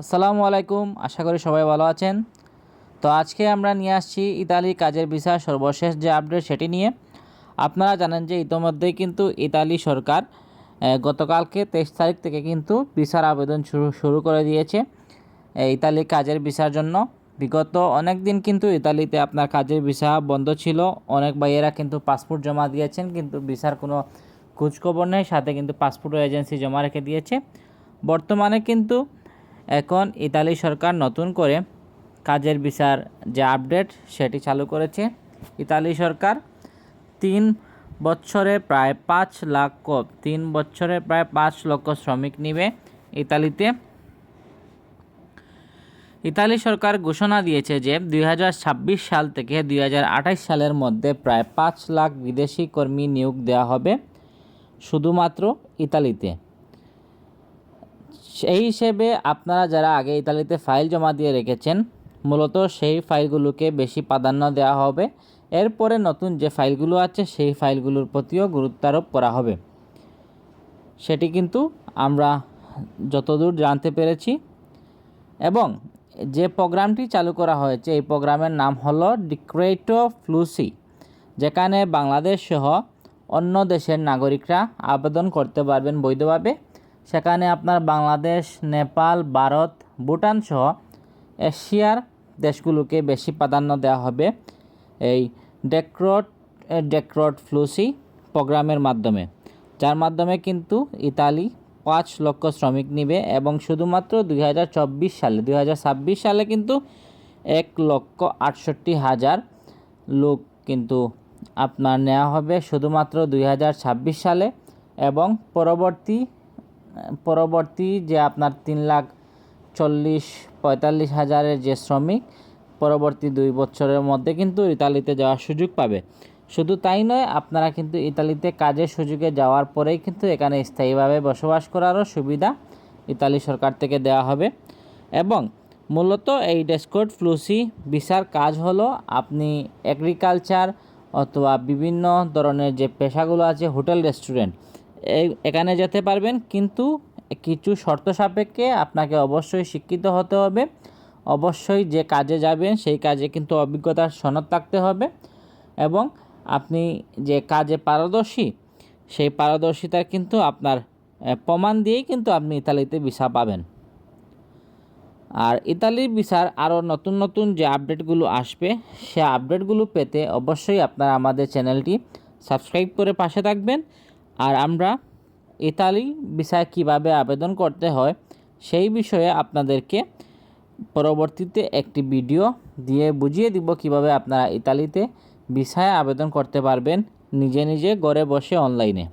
আসসালামু আলাইকুম, আশা করি সবাই ভালো আছেন। তো আজকে আমরা নিয়ে আসছি ইতালি কাজের ভিসা সর্বশেষ যে আপডেট সেটি নিয়ে। আপনারা জানেন যে ইতোমধ্যেই কিন্তু ইতালি সরকার গতকালকে তেইশ তারিখ থেকে কিন্তু ভিসার আবেদন শুরু শুরু করে দিয়েছে ইতালি কাজের ভিসার জন্য। বিগত অনেক দিন কিন্তু ইতালিতে আপনার কাজের ভিসা বন্ধ ছিল। অনেক ভাইয়েরা কিন্তু পাসপোর্ট জমা দিয়েছেন, কিন্তু ভিসার কোনো খোঁজখবর নেই, সাথে কিন্তু পাসপোর্ট এজেন্সি জমা রেখে দিয়েছে। বর্তমানে কিন্তু এখন ইতালি সরকার নতুন করে কাজের বিচার যে আপডেট সেটি চালু করেছে। ইতালি সরকার তিন বছরে প্রায় পাঁচ লাখ তিন বছরে প্রায় পাঁচ লক্ষ শ্রমিক নিবে ইতালিতে। ইতালি সরকার ঘোষণা দিয়েছে যে দুই হাজার ছাব্বিশ সাল থেকে দুই সালের মধ্যে প্রায় পাঁচ লাখ বিদেশি কর্মী নিয়োগ দেওয়া হবে শুধুমাত্র ইতালিতে। সেই হিসেবে আপনারা যারা আগে ইতালিতে ফাইল জমা দিয়ে রেখেছেন, মূলত সেই ফাইলগুলোকে বেশি প্রাধান্য দেওয়া হবে। এরপরে নতুন যে ফাইলগুলো আছে, সেই ফাইলগুলোর প্রতিও গুরুত্ব আরোপ করা হবে। সেটি কিন্তু আমরা যতদূর জানতে পেরেছি। এবং যে প্রোগ্রামটি চালু করা হয়েছে, এই প্রোগ্রামের নাম হলো ডিক্রেটো ফ্লুসি, যেখানে বাংলাদেশ সহ অন্য দেশের নাগরিকরা আবেদন করতে পারবেন বৈধভাবে। সেখানে আপনার বাংলাদেশ, নেপাল, ভারত, ভুটান সহ এশিয়ার দেশগুলোকে বেশি প্রাধান্য দেওয়া হবে এই ডেক্রোট ডেক্রোট ফ্লুসি প্রোগ্রামের মাধ্যমে। যার মাধ্যমে কিন্তু ইতালি পাঁচ লক্ষ শ্রমিক নিবে এবং শুধুমাত্র দুই হাজার চব্বিশ সালে, দুই হাজার ছাব্বিশ সালে কিন্তু এক লক্ষ আটষট্টি হাজার লোক কিন্তু আপনার নেওয়া হবে শুধুমাত্র দুই হাজার ছাব্বিশ সালে এবং পরবর্তী পরবর্তী যে আপনার তিন লাখ চল্লিশ পঁয়তাল্লিশ হাজারের যে শ্রমিক, পরবর্তী দুই বছরের মধ্যে কিন্তু ইতালিতে যাওয়ার সুযোগ পাবে। শুধু তাই নয়, আপনারা কিন্তু ইতালিতে কাজের সুযোগে যাওয়ার পরেই কিন্তু এখানে স্থায়ীভাবে বসবাস করারও সুবিধা ইতালি সরকার থেকে দেওয়া হবে। এবং মূলত এই ডেসকোড ফ্লুসি ভিসার কাজ হলো আপনি এগ্রিকালচার অথবা বিভিন্ন ধরনের যে পেশাগুলো আছে, হোটেল, রেস্টুরেন্ট এখানে যেতে পারবেন, কিন্তু কিছু শর্ত সাপেক্ষে আপনাকে অবশ্যই শিক্ষিত হতে হবে। অবশ্যই যে কাজে যাবেন, সেই কাজে কিন্তু অভিজ্ঞতার সনদ থাকতে হবে এবং আপনি যে কাজে পারদর্শী, সেই পারদর্শিতার কিন্তু আপনার প্রমাণ দিয়েই কিন্তু আপনি ইতালিতে ভিসা পাবেন। আর ইতালির ভিসার আরও নতুন নতুন যে আপডেটগুলো আসবে, সে আপডেটগুলো পেতে অবশ্যই আপনারা আমাদের চ্যানেলটি সাবস্ক্রাইব করে পাশে থাকবেন। আর আমরা ইতালি ভিসায় কীভাবে আবেদন করতে হয় সেই বিষয়ে আপনাদেরকে পরবর্তীতে একটি ভিডিও দিয়ে বুঝিয়ে দিব কীভাবে আপনারা ইতালিতে ভিসায় আবেদন করতে পারবেন নিজে নিজে ঘরে বসে অনলাইনে।